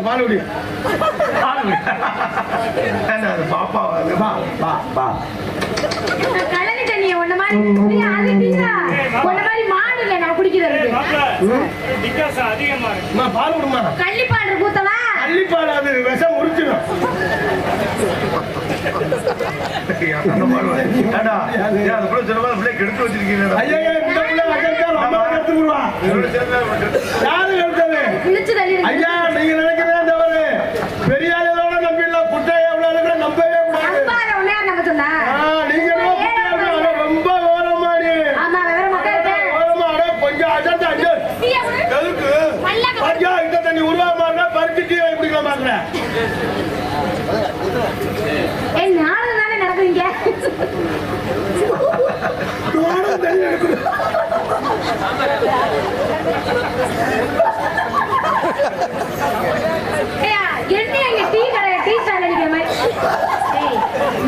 பால் குடி என்ன அது பாப்பா வந்து வா வா வா கலனி தண்ணிய ஒண்ணு மாதிரி ஏய், அது டீயா ஒண்ணு மாதிரி மாடு இல்ல நான் குடிக்கிறதுக்கு? வித்தியாசம் அதிகமா இருக்கு. பால் கூத்தவா? அது விஷம் உரிச்சிடும். பால் கூட. கெடுத்து. ஐயா இந்த பிள்ளை அஜந்தா ரொம்ப கத்து விடுவா. யாரு எடுத்தது. ஐயா நீங்க பெரிய ஆளுகளோட நம்பிடலாம். குட்டை எவ்வளவு நம்பவே கூடாது. நீங்க எவ்வளவு, ரொம்ப ஓரமா நீ ஓரமா அட கொஞ்சம் டீயா குடி. எதுக்கு. ஐயா இந்த தண்ணி உருவாக மாட்டா பறிச்சு டீ வாங்கி குடிக்கலாம் மாட்டேன் ஏய் நானும் தானே நடக்குறீங்க தண்ணி எடுக்கணும் ஏய்யா, என்ன இங்க டீ கடை டீ ஸ்டால் அடிக்கிற மாதிரி ஏய்,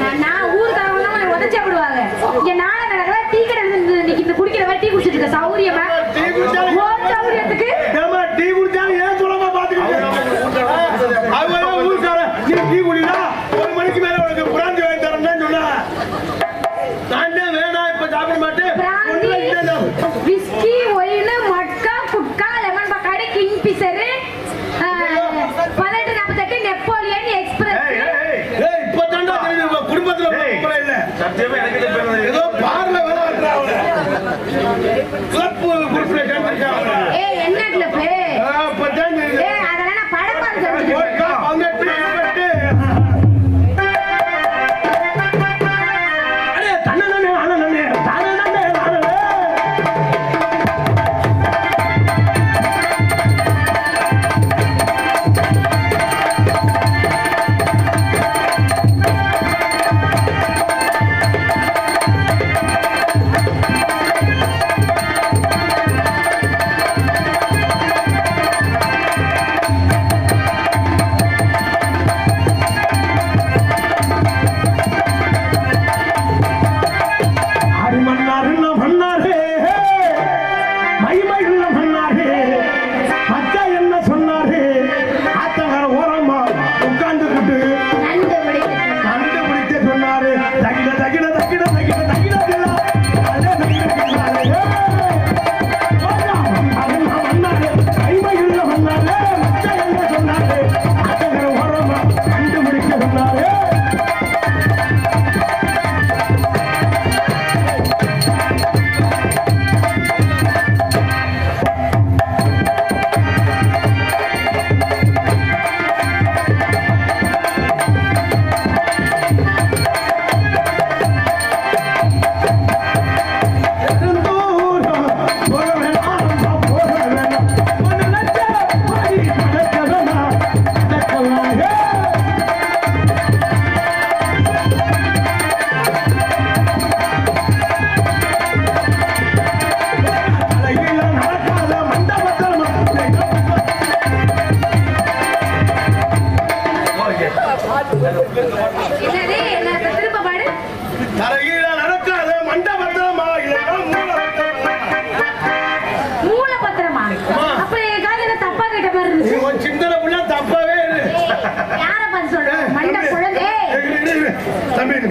நான் நான் ஊருக்காரங்க உன்னை உதச்சே விடுவாங்க இங்க நாளை நடக்கிற டீ கடை இருந்து இன்னைக்கு இந்த குடிக்கிற மாதிரி டீ குடிச்சிட்டு இருக்க சௌரியமா? டீ குடிச்சாலும் ஓ சௌரியத்துக்கு? ஏம்மா, டீ குடிச்சாலும் ஏன் சொல்லமா பாத்துக்கிட்டு அவங்க ஊருக்கார நீ டீ குடிடா ஒரு மணிக்கு மேல உனக்கு பிராந்தி வாங்கி தரேன்னு சொன்னா. நான் தான் வேணாம் இப்ப சாப்பிட மாட்டேன். Whisky wine matka gutka lemon Bacardi king பிசரு பதினெட்டு நாற்பத்தெட்டு நெப்போலியன் எக்ஸ்பிரஸ். ஏய், ஏய். ஏய் இப்ப தாண்டா குடும்பத்துல இல்ல சத்தியமா எனக்கு இது பேர் ஏதோ பார்ல வேலை கிளப் குரூப்ல சேர்ந்திருக்காங்க ஏய் என்ன கிளப்பு இப்பதான் தெரியுது ஏய் அதெல்லாம் நான் படமா தெரிஞ்சுக்கிறேன். ஓட்கா, Right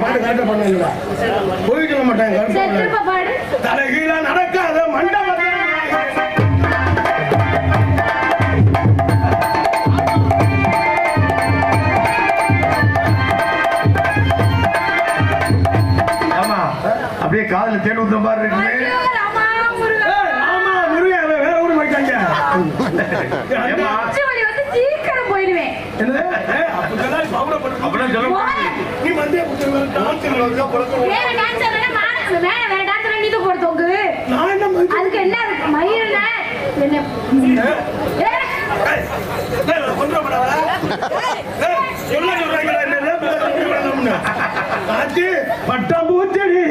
பாட்டு கரெக்டா பண்ணுங்களா? போய் சொல்ல மாட்டாங்க தலைகீழ நடக்காத மண்டபத்தில் ஆமா அப்படியே காதுல தேன் ஊத்துற மாதிரி இருக்குமே. அதுக்கு என்ன ஏய், பட்டாம்பூச்செடி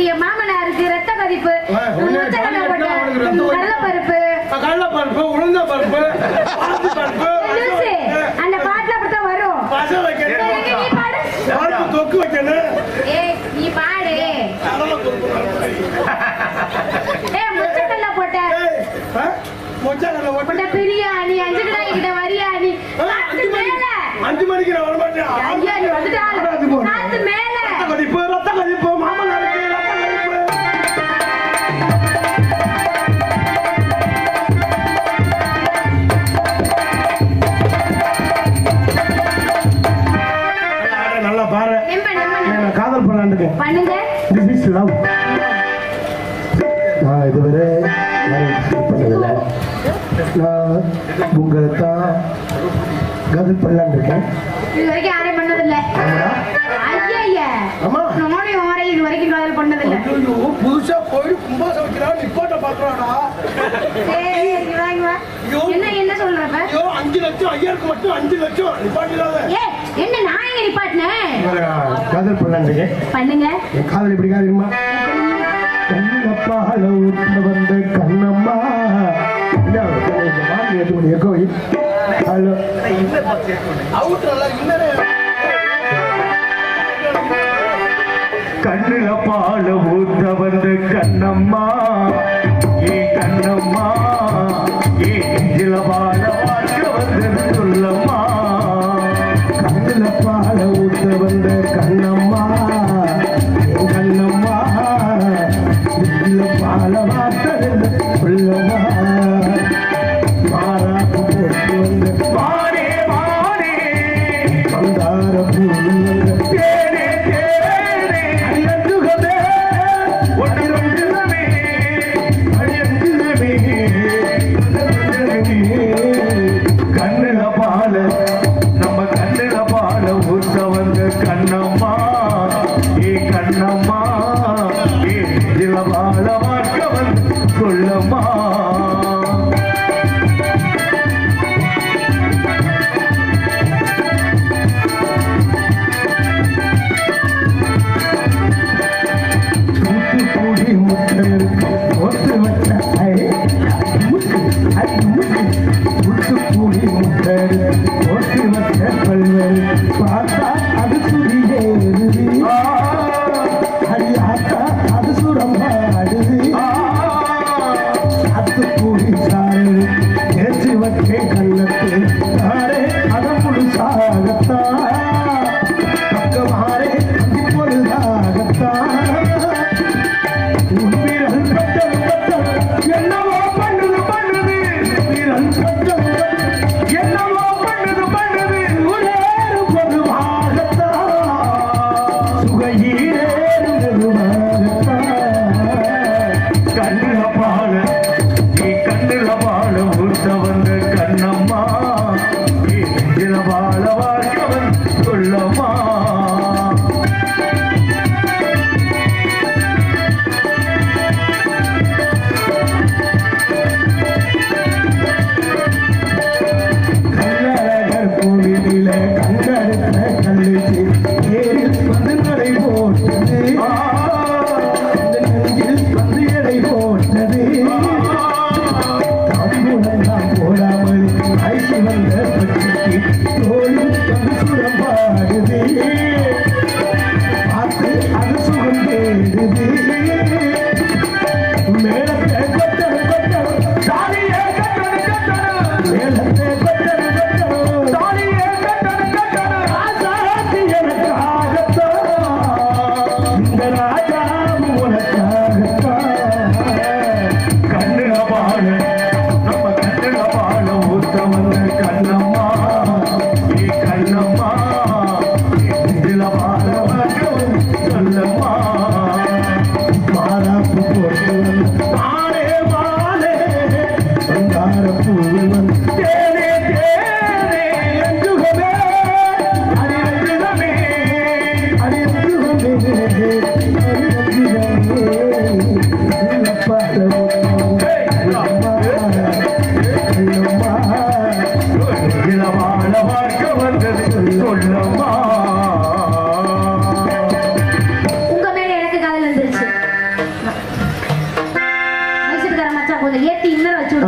பறிப்பு என் மாமனாருக்கு ரத்த பறிப்பு கடலப்பருப்பு கடலப்பருப்பு உளுந்த பருப்பு அந்த பாட்டுல அப்படித்தான் வரும். யாரையும் இது பண்ணதில்லை நான் உங்களை தான் கதல் பண்ணலான்னு இருக்கேன். இது வரைக்கும் யாரையும் பண்ணதில்லை. இது வரைக்கும் காதல் பண்ணதில்லை. ஐயோ புதுசா போய் கும்பாசம் வைக்கிறான் நிப்பாட்ட பாக்குறாடா. என்ன என்ன சொல்றப்ப? ஐயோ அஞ்சு லட்சம் ஐயாருக்கு மட்டும் அஞ்சு லட்சம் நிப்பாட்டிடாத என்ன நான் நிப்பாட்டினேன்? காதல் பண்ணுங்க. என் காதல் எப்படி காதல் மகளோ வந்த கண்ணம்மா ஏற்கனவே ஹலோ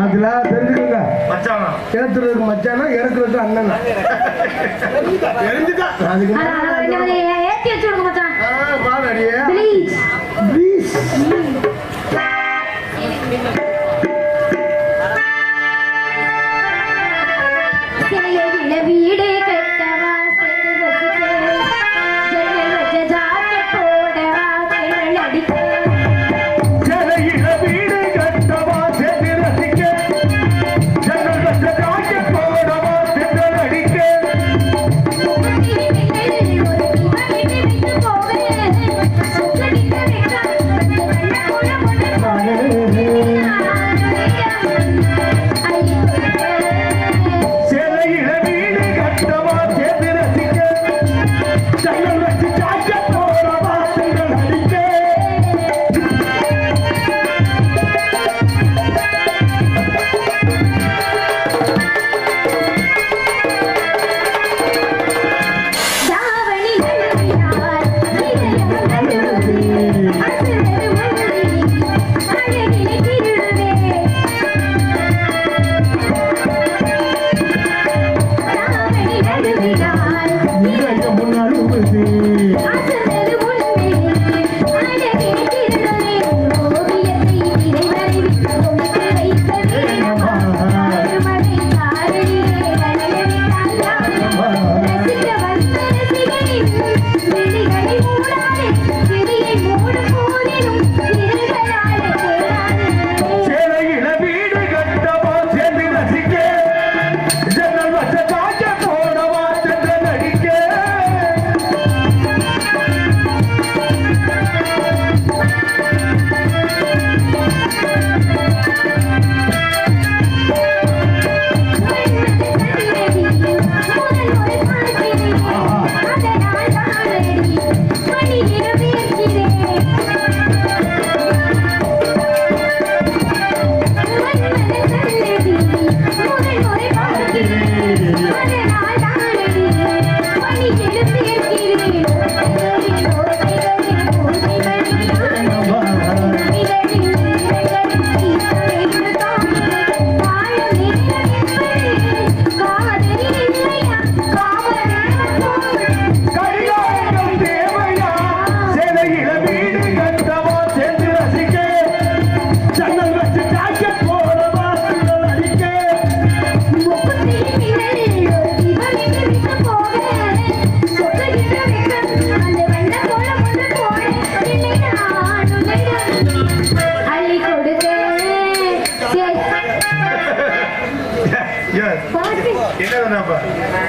அதுல தெரிஞ்சுக்கோங்க. மச்சானா? ஏத்துறதுக்கு மச்சானா இறக்குறதுக்கு அண்ணனா. தெரிஞ்சுக்கா. அதுக்கு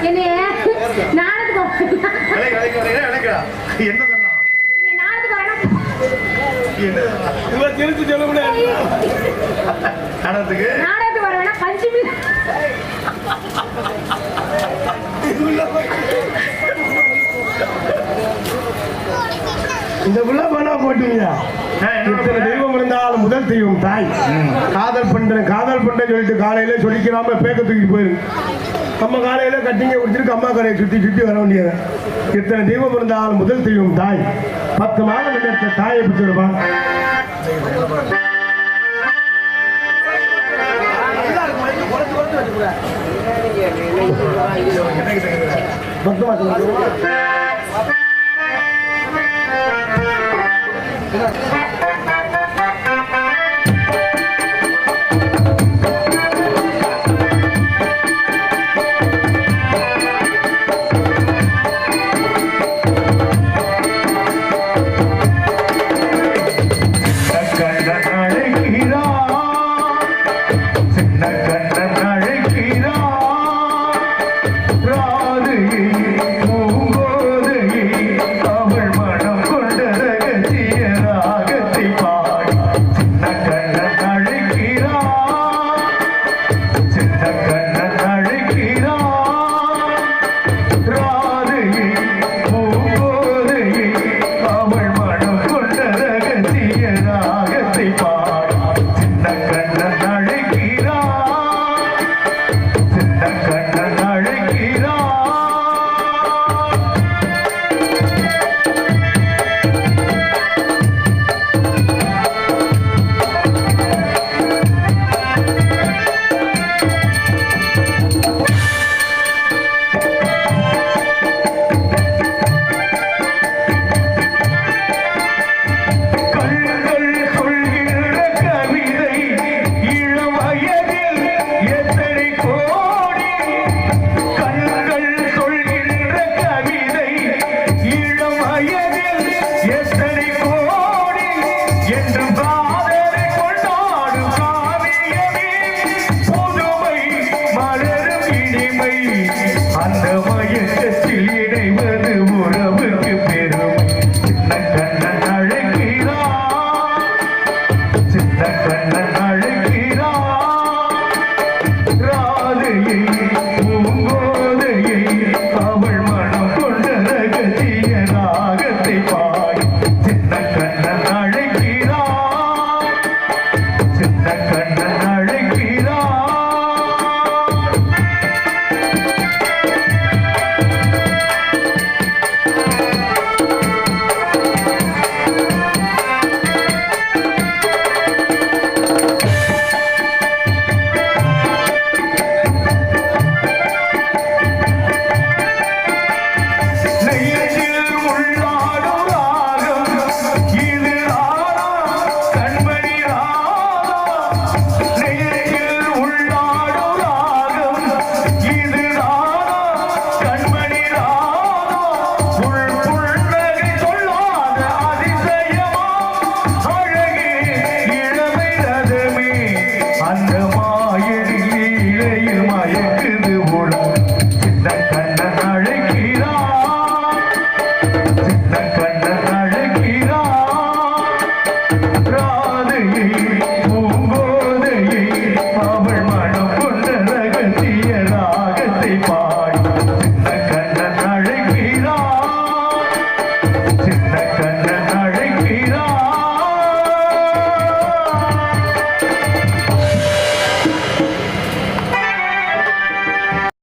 என்னைய என்ன சொன்னா என்னைய நாடகத்துக்கு வரணும் என்ன இவன் திருச்சி சொல்ல முடியாது. நடத்துக்கு நாடகத்துக்கு வர வேணா பஞ்சமி. இந்த புள்ள பண்ணா போட்டீங்க இத்தனை முதல் தெய்வம் தாய். காதல் பண்றேன் காதல் பண்றேன்னு சொல்லிட்டு காலையில சொல்லிக்கிறாம பேக்க தூக்கி போயிரு. நம்ம காலையில கட்டிங்க குடிச்சிருக்கு அம்மா கரையை சுத்தி சுத்தி வர வேண்டியது. இத்தனை தெய்வம் இருந்தாலும் முதல் தெய்வம் தாய். பத்து மாதம் எடுத்த தாயை பத்தி பத்து மாதம்